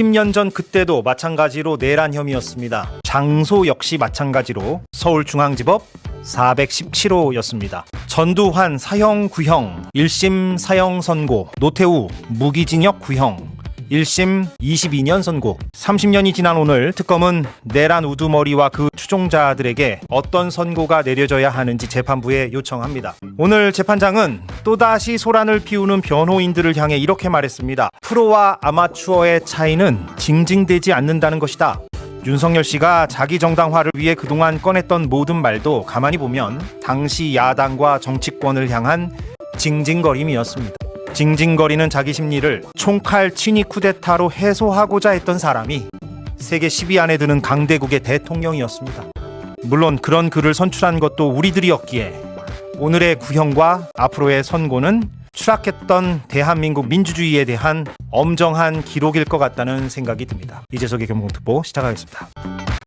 20년 전 그때도 마찬가지로 내란 혐의였습니다. 장소 역시 마찬가지로 서울중앙지법 417호였습니다. 전두환 사형 구형, 1심 사형 선고, 노태우 무기징역 구형, 1심 22년 선고. 30년이 지난 오늘 특검은 내란 우두머리와 그 추종자들에게 어떤 선고가 내려져야 하는지 재판부에 요청합니다. 오늘 재판장은 또다시 소란을 피우는 변호인들을 향해 이렇게 말했습니다. 프로와 아마추어의 차이는 징징대지 않는다는 것이다. 윤석열 씨가 자기 정당화를 위해 그동안 꺼냈던 모든 말도 가만히 보면 당시 야당과 정치권을 향한 징징거림이었습니다. 징징거리는 자기 심리를 총칼 친위 쿠데타로 해소하고자 했던 사람이 세계 10위 안에 드는 강대국의 대통령이었습니다. 물론 그런 글을 선출한 것도 우리들이었기에 오늘의 구형과 앞으로의 선고는 추락했던 대한민국 민주주의에 대한 엄정한 기록일 것 같다는 생각이 듭니다. 이재석의 경공특보 시작하겠습니다.